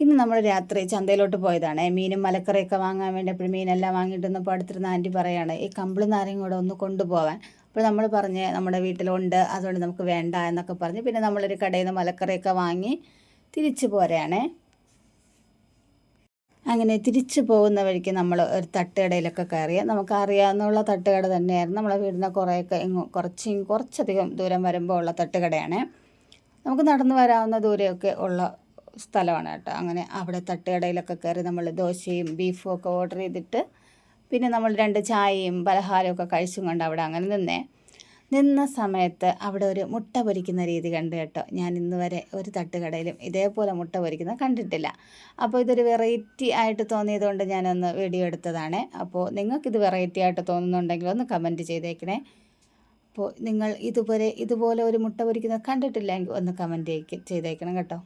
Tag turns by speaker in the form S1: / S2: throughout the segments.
S1: ഇന്ന് നമ്മൾ രാത്രി ചന്തയിലോട്ട് പോയതാണ്. മീനും മലക്കറിയൊക്കെ വാങ്ങാൻ വേണ്ടി അപ്പോൾ മീനെല്ലാം വാങ്ങിയിട്ടൊന്നപ്പോൾ അടുത്തിരുന്ന ആന്റി പറയാണ് ഈ കമ്പിളി നാരങ്ങ കൂടെ ഒന്ന് കൊണ്ടുപോകാൻ അപ്പോൾ നമ്മൾ പറഞ്ഞ് നമ്മുടെ വീട്ടിലുണ്ട് അതുകൊണ്ട് നമുക്ക് വേണ്ട എന്നൊക്കെ പറഞ്ഞ് പിന്നെ നമ്മളൊരു കടയിൽ നിന്ന് മലക്കറിയൊക്കെ വാങ്ങി തിരിച്ചു പോരാണേ. അങ്ങനെ തിരിച്ചു പോകുന്ന വഴിക്ക് നമ്മൾ ഒരു തട്ടുകടയിലൊക്കെ കയറിയാൽ നമുക്ക് അറിയാവുന്നുള്ള തട്ടുകട തന്നെയായിരുന്നു. നമ്മളെ വീടിന് കുറേയൊക്കെ കുറച്ച് കുറച്ചധികം ദൂരം വരുമ്പോൾ ഉള്ള തട്ടുകടയാണ്. നമുക്ക് നടന്നു വരാവുന്ന ദൂരമൊക്കെ ഉള്ള സ്ഥലമാണ് കേട്ടോ. അങ്ങനെ അവിടെ തട്ടുകടയിലൊക്കെ കയറി നമ്മൾ ദോശയും ബീഫും ഒക്കെ ഓർഡർ ചെയ്തിട്ട് പിന്നെ നമ്മൾ രണ്ട് ചായയും പലഹാരവും ഒക്കെ കഴിച്ചും കൊണ്ട് അവിടെ അങ്ങനെ നിന്നേ. നിന്ന സമയത്ത് അവിടെ ഒരു മുട്ട പൊരിക്കുന്ന രീതി കണ്ടു കേട്ടോ. ഞാൻ ഇന്ന് വരെ ഒരു തട്ടുകടയിലും ഇതേപോലെ മുട്ട പൊരിക്കുന്നത് കണ്ടിട്ടില്ല. അപ്പോൾ ഇതൊരു വെറൈറ്റി ആയിട്ട് തോന്നിയതുകൊണ്ട് ഞാനൊന്ന് വീഡിയോ എടുത്തതാണ്. അപ്പോൾ നിങ്ങൾക്കിത് വെറൈറ്റി ആയിട്ട് തോന്നുന്നുണ്ടെങ്കിൽ ഒന്ന് കമന്റ് ചെയ്തേക്കണേ. അപ്പോൾ നിങ്ങൾ ഇതുപോലെ ഇതുപോലെ ഒരു മുട്ട പൊരിക്കുന്നത് കണ്ടിട്ടില്ലെങ്കിൽ ഒന്ന് കമന്റ് ചെയ്തേക്കണം കേട്ടോ.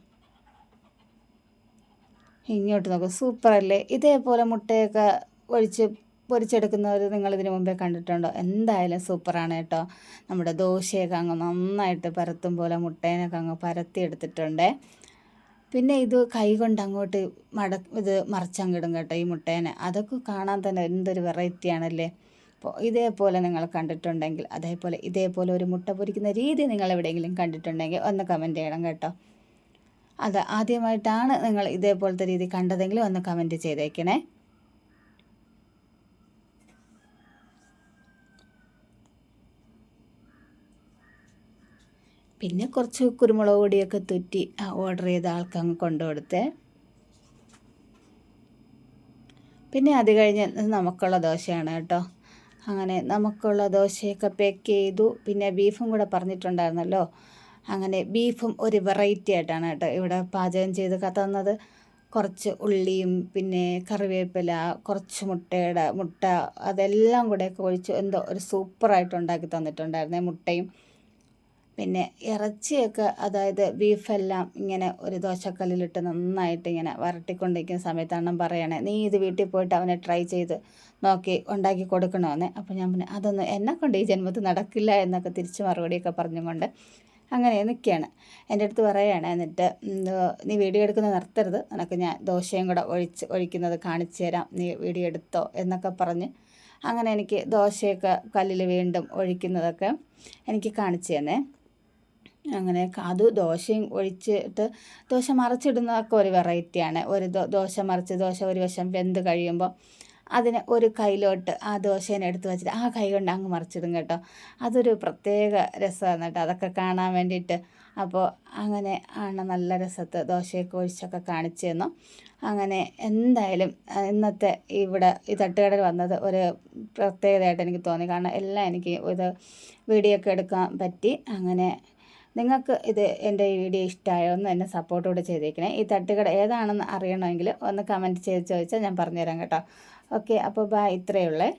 S1: ഇങ്ങോട്ട് നോക്കും സൂപ്പറല്ലേ? ഇതേപോലെ മുട്ടയൊക്കെ ഒഴിച്ച് പൊരിച്ചെടുക്കുന്നവർ നിങ്ങൾ ഇതിനു മുമ്പേ കണ്ടിട്ടുണ്ടോ? എന്തായാലും സൂപ്പറാണ് കേട്ടോ. നമ്മുടെ ദോശയൊക്കെ അങ്ങ് നന്നായിട്ട് പരത്തും പോലെ മുട്ടേനൊക്കെ അങ്ങ് പരത്തി എടുത്തിട്ടുണ്ട് പിന്നെ ഇത് കൈ കൊണ്ട് അങ്ങോട്ട് മട ഇത് മറിച്ചങ്ങിടും കേട്ടോ ഈ മുട്ടേനെ. അതൊക്കെ കാണാൻ തന്നെ എന്തൊരു വെറൈറ്റി ആണല്ലേ? അപ്പോൾ ഇതേപോലെ നിങ്ങൾ കണ്ടിട്ടുണ്ടെങ്കിൽ അതേപോലെ ഇതേപോലെ ഒരു മുട്ട പൊരിക്കുന്ന രീതി നിങ്ങൾ എവിടെയെങ്കിലും കണ്ടിട്ടുണ്ടെങ്കിൽ ഒന്ന് കമന്റ് ചെയ്യണം കേട്ടോ. അത് ആദ്യമായിട്ടാണ് നിങ്ങൾ ഇതേപോലത്തെ രീതി കണ്ടതെങ്കിൽ ഒന്ന് കമന്റ് ചെയ്തേക്കണേ. പിന്നെ കുറച്ച് കുരുമുളക് പൊടിയൊക്കെ തുറ്റി ഓർഡർ ചെയ്ത ആൾക്കങ്ങ് കൊണ്ടു കൊണ്ടുകൊടുത്തേ. പിന്നെ അത് കഴിഞ്ഞ് നമുക്കുള്ള ദോശയാണ് കേട്ടോ. അങ്ങനെ നമുക്കുള്ള ദോശയൊക്കെ പാക്ക് ചെയ്തു. പിന്നെ ബീഫും കൂടെ പറഞ്ഞിട്ടുണ്ടായിരുന്നല്ലോ. അങ്ങനെ ബീഫും ഒരു വെറൈറ്റി ആയിട്ടാണ് കേട്ടോ ഇവിടെ പാചകം ചെയ്ത് തന്നത്. കുറച്ച് ഉള്ളിയും പിന്നെ കറിവേപ്പില കുറച്ച് മുട്ടയുടെ മുട്ട അതെല്ലാം കൂടെയൊക്കെ ഒഴിച്ച് എന്തോ ഒരു സൂപ്പറായിട്ട് ഉണ്ടാക്കി തന്നിട്ടുണ്ടായിരുന്നേ മുട്ടയും. പിന്നെ ഇറച്ചിയൊക്കെ അതായത് ബീഫെല്ലാം ഇങ്ങനെ ഒരു ദോശക്കല്ലിലിട്ട് നന്നായിട്ട് ഇങ്ങനെ വരട്ടിക്കൊണ്ടിരിക്കുന്ന സമയത്ത് അണ്ണം പറയണേ. നീ ഇത് വീട്ടിൽ പോയിട്ട് അവനെ ട്രൈ ചെയ്ത് നോക്കി ഉണ്ടാക്കി കൊടുക്കണമെന്ന് അപ്പോൾ ഞാൻ പിന്നെ അതൊന്നും എന്നെ കൊണ്ട് ഈ ജന്മത്തിൽ നടക്കില്ല എന്നൊക്കെ തിരിച്ച് മറുപടിയൊക്കെ പറഞ്ഞുകൊണ്ട് അങ്ങനെ നിൽക്കുകയാണ്. എന്റെ അടുത്ത് പറയുകയാണ് എന്നിട്ട് നീ വീഡിയോ എടുക്കുന്നത് നിർത്തരുത്. നിനക്ക് ഞാൻ ദോശയും കൂടെ ഒഴിച്ച് ഒഴിക്കുന്നത് കാണിച്ചു തരാം. നീ വീഡിയോ എടുത്തോ എന്നൊക്കെ പറഞ്ഞ് അങ്ങനെ എനിക്ക് ദോശയൊക്കെ കല്ലിൽ വീണ്ടും ഒഴിക്കുന്നതൊക്കെ എനിക്ക് കാണിച്ചു തന്നെ. അങ്ങനെ അത് ദോശയും ഒഴിച്ചിട്ട് ദോശ മറിച്ചിടുന്നതൊക്കെ ഒരു വെറൈറ്റിയാണ് ഒരു ദോശ മറിച്ച് ദോശ ഒരു വശം വെന്ത് കഴിയുമ്പോൾ അതിനെ ഒരു കയ്യിലോട്ട് ആ ദോശേനെ എടുത്ത് വെച്ചിട്ട് ആ കൈ കൊണ്ട് അങ്ങ് മറിച്ചിടും കേട്ടോ. അതൊരു പ്രത്യേക രസമാണ് കേട്ടോ. അതൊക്കെ കാണാൻ വേണ്ടിയിട്ട്. അപ്പോൾ അങ്ങനെ ആണ് നല്ല രസത്ത് ദോശയൊക്കെ ഒഴിച്ചൊക്കെ കാണിച്ചു തന്നു. അങ്ങനെ എന്തായാലും ഇന്നത്തെ ഇവിടെ ഈ തട്ടുകടയിൽ വന്നത് ഒരു പ്രത്യേകതയായിട്ട് എനിക്ക് തോന്നി. കാരണം എല്ലാം എനിക്ക് ഇത് വീഡിയോ ഒക്കെ എടുക്കാൻ പറ്റി. അങ്ങനെ നിങ്ങൾക്ക് ഇത് എന്റെ ഈ വീഡിയോ ഇഷ്ടമായോ ഒന്ന് എന്നെ സപ്പോർട്ട് കൂടെ ചെയ്തേക്കണേ. ഈ തട്ടുകട ഏതാണെന്ന് അറിയണമെങ്കിൽ ഒന്ന് കമന്റ് ചെയ്ത് ചോദിച്ചാൽ ഞാൻ പറഞ്ഞുതരാം കേട്ടോ. ഓക്കെ അപ്പോൾ ബാ ഇത്രയേ ഉള്ളേ.